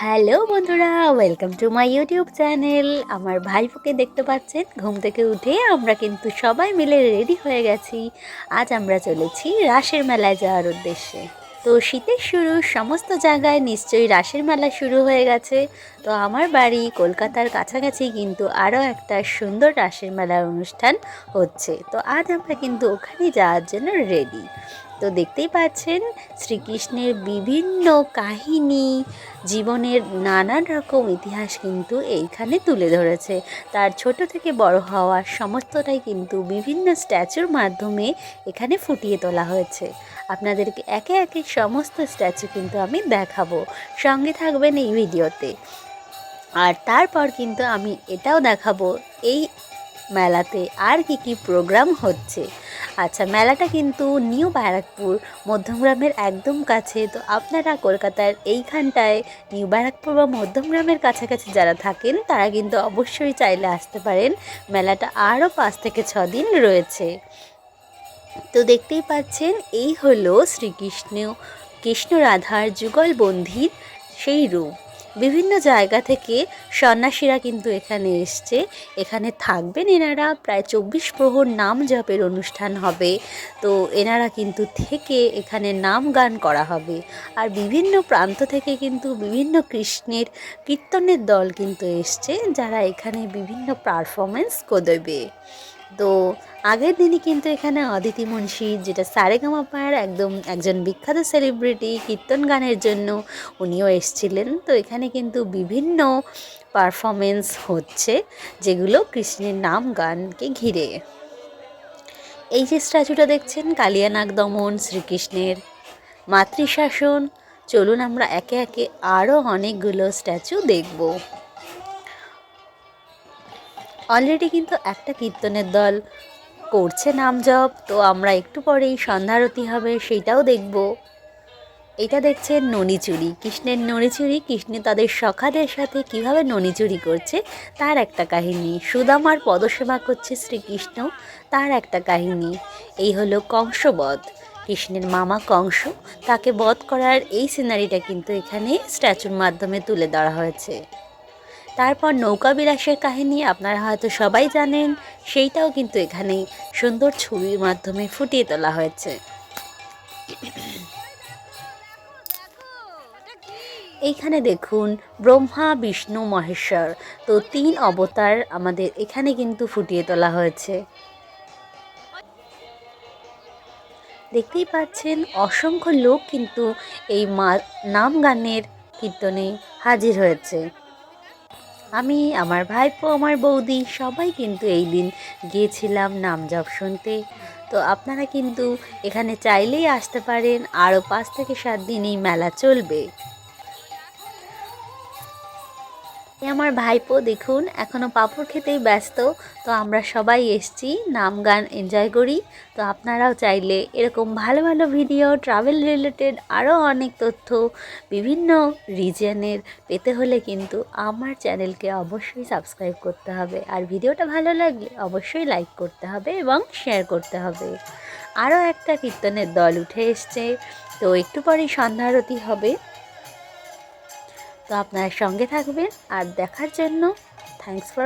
Hello বন্ধুরা welcome to my YouTube channel আমার ভাইপোকে দেখতে পাচ্ছেন? ঘুম থেকে উঠে আমরা কিন্তু সবাই মিলে রেডি হয়ে গেছি। আজ আমরা চলেছি রাসের মেলায় যাওয়ার উদ্দেশ্যে। তো শীতের শুরু, সমস্ত জায়গায় নিশ্চয়ই রাসের মেলা শুরু হয়ে গেছে। তো আমার বাড়ি কলকাতার কাছাকাছি কিন্তু আরও একটা সুন্দর রাসের মেলার অনুষ্ঠান হচ্ছে। তো আজ আমরা কিন্তু ওখানে যাওয়ার জন্য রেডি তো দেখতেই পাচ্ছেন শ্রীকৃষ্ণের বিভিন্ন কাহিনী, জীবনের নানান রকম ইতিহাস কিন্তু এইখানে তুলে ধরেছে। তার ছোট থেকে বড় হওয়ার সমস্তটাই কিন্তু বিভিন্ন স্ট্যাচুর মাধ্যমে এখানে ফুটিয়ে তোলা হয়েছে। আপনাদেরকে একে একে সমস্ত স্ট্যাচু কিন্তু আমি দেখাবো। সঙ্গে থাকবেন এই ভিডিওতে। আর তারপর কিন্তু আমি এটাও দেখাবো এই মেলাতে আর কি কি প্রোগ্রাম হচ্ছে। আচ্ছা মেলাটা কিন্তু নিউ ব্যারাকপুর, মধ্যমগ্রামের একদম কাছে। তো আপনারা কলকাতার এইখানটায় নিউ ব্যারাকপুর বা মধ্যমগ্রামের কাছাকাছি যারা থাকেন, তারা কিন্তু অবশ্যই চাইলে আসতে পারেন। মেলাটা আরও পাঁচ থেকে ছ দিন রয়েছে। তো দেখতেই পাচ্ছেন, এই হলো শ্রীকৃষ্ণ কৃষ্ণ রাধার যুগলবন্ধির সেই রূপ। বিভিন্ন জায়গা থেকে সন্ন্যাসীরা কিন্তু এখানে এসছে। এখানে থাকবেন এনারা। প্রায় চব্বিশ প্রহর নাম জপের অনুষ্ঠান হবে। তো এনারা কিন্তু থেকে এখানে নাম গান করা হবে। আর বিভিন্ন প্রান্ত থেকে কিন্তু বিভিন্ন কৃষ্ণের কীর্তনের দল কিন্তু এসছে, যারা এখানে বিভিন্ন পারফরমেন্স দেবে তো আগের দিনই কিন্তু এখানে অদিতি মুন্সি, যেটা সারেগামাপার একদম একজন বিখ্যাত সেলিব্রিটি কীর্তন গানের জন্য উনিও এসছিলেন। তো এখানে কিন্তু বিভিন্ন পারফরমেন্স হচ্ছে, যেগুলো কৃষ্ণের নাম গানকে ঘিরে। এই যে স্ট্যাচুটা দেখছেন কালিয়ানাগ দমন শ্রীকৃষ্ণের মাতৃশাসন, চলুন আমরা একে একে আরও অনেকগুলো স্ট্যাচু দেখব। অলরেডি কিন্তু একটা কীর্তনের দল করছে নাম জপ তো আমরা একটু পরেই সন্ধ্যারতি হবে, সেইটাও দেখব। এটা দেখছেন ননিচুরি কৃষ্ণের ননিচুরি কৃষ্ণ তাদের সখাদের সাথে কীভাবে ননিচুরি করছে, তার একটা কাহিনী। সুদামার পদসেবা করছে শ্রীকৃষ্ণ, তার একটা কাহিনী। এই হলো কংসবধ। কৃষ্ণের মামা কংস, তাকে বধ করার এই সিনারিটা কিন্তু এখানে স্ট্যাচুর মাধ্যমে তুলে ধরা হয়েছে। তারপর নৌকা বিলাসের কাহিনী আপনারা হয়তো সবাই জানেন, সেইটাও কিন্তু এখানে সুন্দর ছবির মাধ্যমে ফুটিয়ে তোলা হয়েছে। এইখানে দেখুন, ব্রহ্মা, বিষ্ণু, মহেশ্বর। তো তিন অবতার আমাদের এখানে কিন্তু ফুটিয়ে তোলা হয়েছে। দেখতেই পাচ্ছেন, অসংখ্য লোক কিন্তু এই মা, নাম গানের কীর্তনে হাজির হয়েছে। আমি, আমার ভাইপো, আমার বৌদি, সবাই কিন্তু এই দিন গিয়েছিলাম নাম জপ শুনতে। তো আপনারা কিন্তু এখানে চাইলেই আসতে পারেন, আরও পাঁচ থেকে সাত দিন এই মেলা চলবে। আমার ভাইপো, দেখুন এখনও পাঁপড় খেতেই ব্যস্ত। তো আমরা সবাই এসছি নাম গান এনজয় করি। তো আপনারাও চাইলে এরকম ভালো ভালো ভিডিও ট্রাভেল রিলেটেড আরও অনেক তথ্য বিভিন্ন রিজনের পেতে হলে কিন্তু আমার চ্যানেলকে অবশ্যই সাবস্ক্রাইব করতে হবে। আর ভিডিওটা ভালো লাগলে অবশ্যই লাইক করতে হবে এবং শেয়ার করতে হবে। আরও একটা কীর্তনের দল উঠে এসছে। তো একটু পরেই সন্ধ্যা আরতি হবে। তো আপনারা সঙ্গে থাকবেন আর দেখার জন্য থ্যাংকস ফর